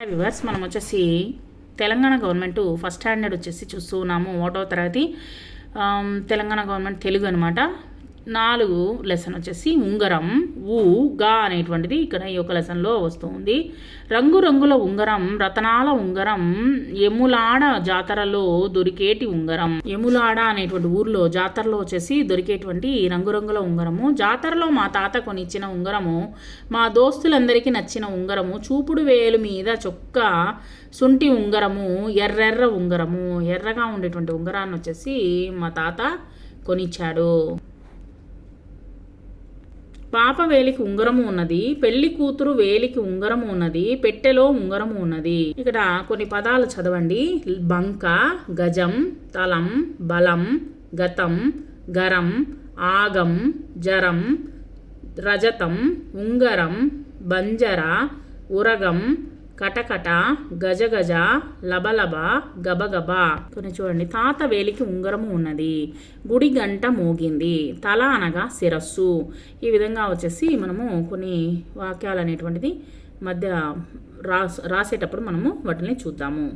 Viewers మనం వచ్చేసి Telangana government first standard వచ్చేసి చూస్తూ ఉన్నాము ఒకటో తరగతి తెలంగాణ గవర్నమెంట్ తెలుగు అనమాట నాలుగు లెసన్ వచ్చేసి ఉంగరం ఊ గా అనేటువంటిది ఇక్కడ ఈ యొక్క లెసన్లో వస్తుంది. రంగురంగుల ఉంగరం రతనాల ఉంగరం ఎములాడ జాతరలో దొరికేటి ఉంగరం. ఎములాడ అనేటువంటి ఊర్లో జాతరలో వచ్చేసి దొరికేటువంటి రంగురంగుల ఉంగరము. జాతరలో మా తాత కొనిచ్చిన ఉంగరము మా దోస్తులందరికీ నచ్చిన ఉంగరము చూపుడు వేలు మీద చొక్క శుంఠి ఉంగరము ఎర్రెర్ర ఉంగరము. ఎర్రగా ఉండేటువంటి ఉంగరాన్ని వచ్చేసి మా తాత కొనిచ్చాడు. పాప వేలికి ఉంగరము ఉన్నది పెళ్ళి కూతురు వేలికి ఉంగరము ఉన్నది పెట్టెలో ఉంగరము ఉన్నది. ఇక్కడ కొన్ని పదాలు చదవండి. బంక గజం తలం బలం గతం గరం ఆగం జరం రజతం ఉంగరం బంజర ఉరగం కటకట గజగజ లబలబ గబగబ కొన్ని చూడండి. తాత వేలికి ఉంగరము ఉన్నది. గుడి గంట మోగింది. తల అనగా శిరస్సు. ఈ విధంగా వచ్చేసి మనము కొన్ని వాక్యాలు అనేటువంటిది మధ్య రాస్ రాసేటప్పుడు మనము వాటిని చూద్దాము.